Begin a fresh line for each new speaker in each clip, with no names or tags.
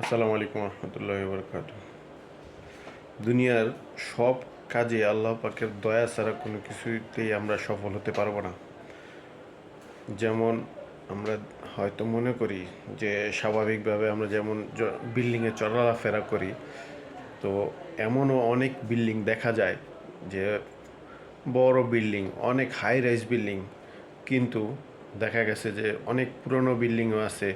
আসসালামু আলাইকুম রহমতুল্লাহ বরকাত দুনিয়ার সব কাজে আল্লাহ পাকের দয়া ছাড়া কোনো কিছুতেই আমরা সফল হতে পারব না। যেমন আমরা হয়তো মনে করি যে স্বাভাবিকভাবে আমরা যেমন বিল্ডিংয়ে চলাফেরা করি, তো এমনও অনেক বিল্ডিং দেখা যায় যে বড় বিল্ডিং, অনেক হাই রাইজ বিল্ডিং, কিন্তু দেখা গেছে যে অনেক পুরনো বিল্ডিংও আছে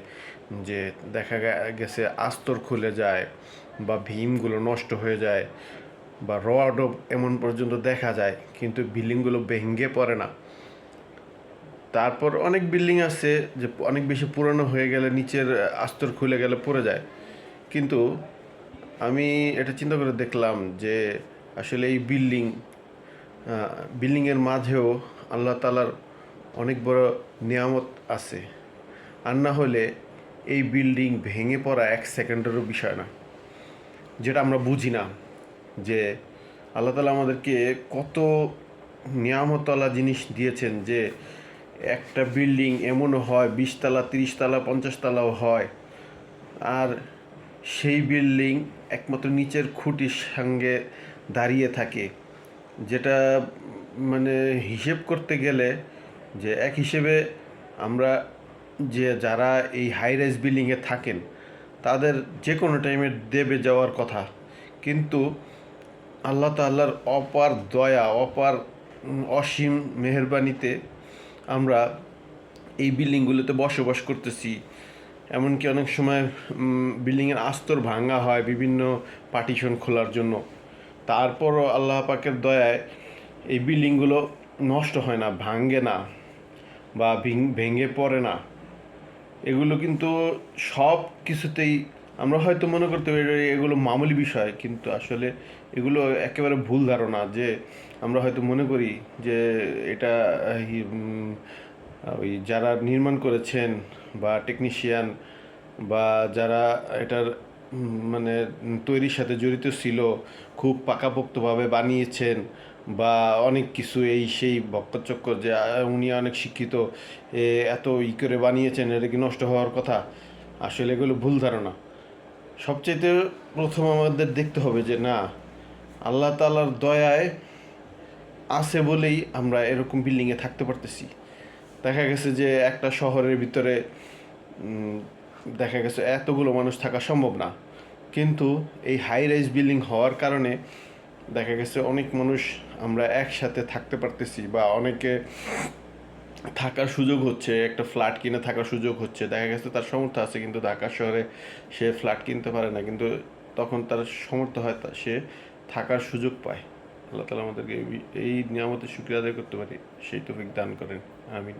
যে দেখা গেছে আস্তর খুলে যায় বা ভীমগুলো নষ্ট হয়ে যায় বা রডও এমন পর্যন্ত দেখা যায়, কিন্তু বিল্ডিংগুলো ভেঙে পড়ে না। তারপর অনেক বিল্ডিং আছে যে অনেক বেশি পুরনো হয়ে গেলে নিচের আস্তর খুলে গেলে পড়ে যায়। কিন্তু আমি এটা চিন্তা করে দেখলাম যে আসলে এই বিল্ডিং বিল্ডিংয়ের মাঝেও আল্লাহ তালার অনেক বড় নিয়ামত আছে। আর না হলে এই বিল্ডিং ভেঙে পড়া এক সেকেন্ডেরও বিষয় না। যেটা আমরা বুঝি না যে আল্লাহ তালা আমাদেরকে কত নিয়ামতলা জিনিস দিয়েছেন যে একটা বিল্ডিং এমনও হয়, বিশতলা, তিরিশতলা, পঞ্চাশতলাও হয়। আর সেই বিল্ডিং একমাত্র নিচের খুঁটির সঙ্গে দাঁড়িয়ে থাকে। যেটা মানে হিসেব করতে গেলে যে এক হিসেবে আমরা যে যারা এই হাই রাইজ বিল্ডিংয়ে থাকেন, তাদের যে কোনো টাইমে দেবে যাওয়ার কথা। কিন্তু আল্লাহ তাল্লাহর অপার দয়া, অপার অসীম মেহরবানিতে আমরা এই বিল্ডিংগুলোতে বসবাস করতেছি। এমনকি অনেক সময় বিল্ডিংয়ের আস্তর ভাঙা হয় বিভিন্ন পার্টিশন খোলার জন্য। তারপরও আল্লাহ পাকের দয়ায় এই বিল্ডিংগুলো নষ্ট হয় না ভাঙ্গে না। বা ভেঙে পড়ে না। এগুলো কিন্তু সব কিছুতেই আমরা হয়তো মনে করতে পারি এগুলো মামুলি বিষয়, কিন্তু আসলে এগুলো একেবারে ভুল ধারণা যে আমরা হয়তো মনে করি যে এটা ওই যারা নির্মাণ করেছেন বা টেকনিশিয়ান বা যারা এটার মানে তৈরির সাথে জড়িত ছিল, খুব পাকাপোক্তভাবে বানিয়েছেন বা অনেক কিছু এই সেই বক্কচক্কর যে উনি অনেক শিক্ষিত এত ই করে বানিয়েছেন, এটা কি নষ্ট হওয়ার কথা? আসলে এগুলো ভুল ধারণা। সবচেয়ে প্রথম আমাদের দেখতে হবে যে, না, আল্লাহ তালার দয়ায় আছে বলেই আমরা এরকম বিল্ডিংয়ে থাকতে পারতেছি। দেখা গেছে যে, একটা শহরের ভিতরে দেখা গেছে এতগুলো মানুষ থাকা সম্ভব না। কিন্তু এই হাই রাইজ বিল্ডিং হওয়ার কারণে দেখা গেছে অনেক মানুষ আমরা একসাথে থাকতে পারতেছি বা অনেকে থাকার সুযোগ হচ্ছে, একটা ফ্ল্যাট কিনে থাকার সুযোগ হচ্ছে। দেখা গেছে তার সমর্থ আছে, কিন্তু ঢাকা শহরে সে ফ্ল্যাট কিনতে পারে না, কিন্তু তখন তার সামর্থ্য হয় তা সে থাকার সুযোগ পায়। আল্লাহ তালা আমাদেরকে এই- এই নিয়ামতের শুক্রিয়া আদায় করতে পারি। সেই তৌফিক দান করেন। আমিন।